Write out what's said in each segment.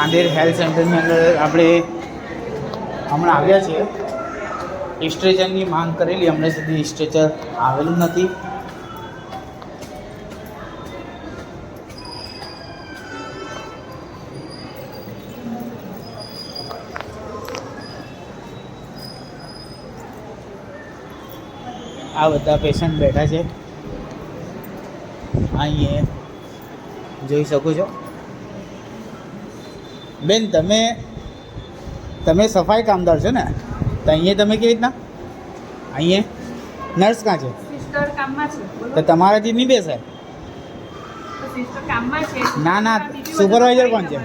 Rander health સેન્ટરની અંદર આપણે હમણાં આવ્યા છીએ. સ્ટ્રેચરની માંગ કરેલી, હમણાં સુધી સ્ટ્રેચર આવેલું નથી. આ બધા પેશન્ટ બેઠા છે. અહીં જોઈ શકો છો. બેન તમે તમે સફાઈ કામદાર છો ને? તો અહીંયા તમે કેવી રીતના? અહીંયા? નર્સ કાં છે. તો તમારાથી નહીં છે ના, ના, સુપરવાઇઝર કોણ છે?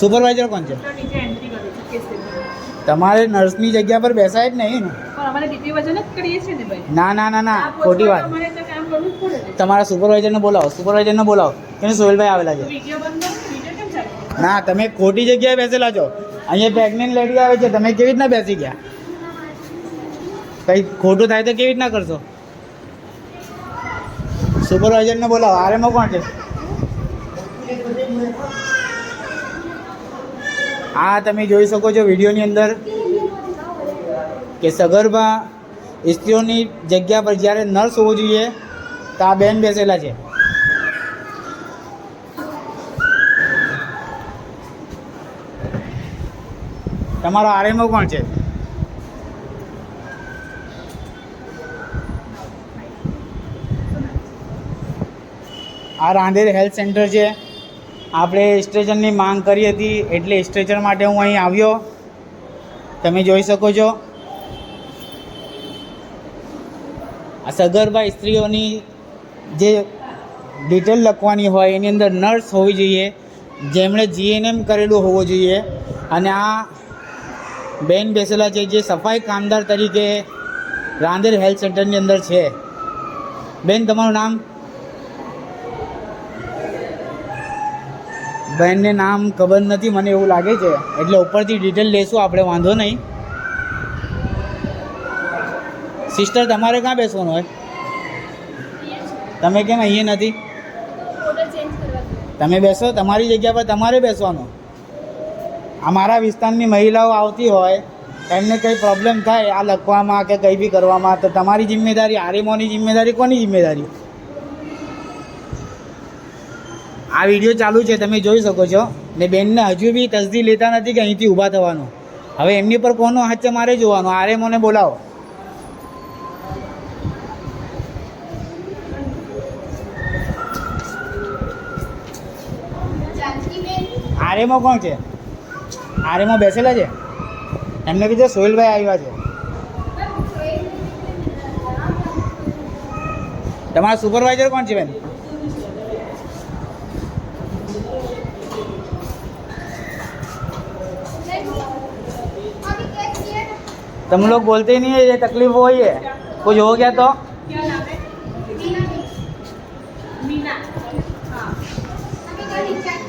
સુપરવાઇઝર કોણ છે. તમારે નર્સની જગ્યા પર બેસાય જ નહીં ને? ને ના ના ના ખોટી વાત. તમારા સુપરવાઇઝરને બોલાવો સુપરવાઇઝરને બોલાવો. એને સોહેલભાઈ આવેલા છે વીડિયો બંધ કરો વીડિયો કેમ ચાલે ના, તમે ખોટી જગ્યાએ બેસેલા છો. અહીંયા પ્રેગ્નેન્ટ લેડી આવે છે, તમે કેવી રીતના બેસી ગયા? કંઈ ખોટું થાય તો કેવી રીતના કરશો? સુપરવાઇઝરને બોલાવો આરેમાં કોણ છે? આ તમે જોઈ શકો છો વિડીયોની અંદર કે સગર્ભા સ્ત્રીઓની જગ્યા પર જ્યારે નર્સ હોવો જોઈએ, તો આ બેન બેસેલા છે. તમારો આરએમઓ કોણ છે? આ રાંદેર હેલ્થ સેન્ટર છે. આપણે સ્ટ્રેચરની માંગ કરી હતી, એટલે સ્ટ્રેચર માટે હું અહીં આવ્યો. તમે જોઈ શકો છો. આ સગર્ભા સ્ત્રીઓની જે ડિટેલ લખવાની હોય, એની અંદર નર્સ હોવી જોઈએ. જેમણે જીએનએમ કરેલું હોવું જોઈએ. અને આ બેન બેસેલા છે જે સફાઈ કામદાર તરીકે રાંદેર હેલ્થ સેન્ટરની અંદર છે. બેન તમારું નામ? બેનને નામ ખબર નથી મને એવું લાગે છે. એટલે ઉપરથી ડિટેલ લેશું આપણે વાંધો નહીં. સિસ્ટર તમારે ક્યાં બેસવાનું હોય? તમે કેમ અહીંયા નથી? તમે બેસો તમારી જગ્યા પર તમારે બેસવાનું. આ મારા વિસ્તારની મહિલાઓ આવતી હોય, એમને કંઈ પ્રોબ્લેમ થાય, આ લખવામાં કે કંઈ બી કરવામાં, તો તમારી જિમ્મેદારી આરેમોની જિમ્મેદારી, કોની જિમ્મેદારી? આ વીડિયો ચાલુ છે, તમે જોઈ શકો છો. ને બેનને હજુ બી તસદી લેતા નથી કે અહીંથી ઊભા થવાનું. હવે એમની પર કોનો હાથ છે, મારે જોવાનો. આરએમઓને બોલાવો. આરએમઓ કોણ છે? આરેમો બેસેલા છે એમને કીધું સોહેલભાઈ આવ્યા છે તમારા સુપરવાઇઝર કોણ છે બેન तुम लोग बोलते ही नहीं है ये तकलीफ वही है कुछ हो गया तो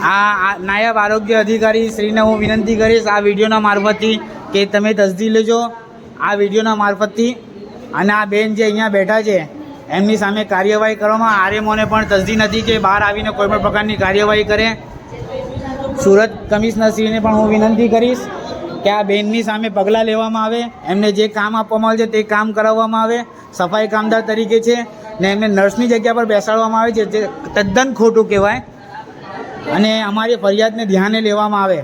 આ નાયબ આરોગ્ય અધિકારી શ્રીને હું વિનંતી કરીશ આ વિડીયોના મારફતથી કે તમે તસદી લેજો આ વિડીયોના મારફતથી. અને આ બેન જે અહીંયા બેઠા છે, એમની સામે કાર્યવાહી કરવામાં આરએમઓને પણ તસદી નથી કે બહાર આવીને કોઈ પણ પ્રકારની કાર્યવાહી કરે. સુરત કમિશનરશ્રીને પણ હું વિનંતી કરીશ કે આ બેનની સામે પગલાં લેવામાં આવે. એમને જે કામ આપવામાં આવે છે તે કામ કરાવવામાં આવે. સફાઈ કામદાર તરીકે છે ને એમને નર્સની જગ્યા પર બેસાડવામાં આવે છે, જે તદ્દન ખોટું કહેવાય. અને અમારી ફરિયાદને ધ્યાને લેવામાં આવે.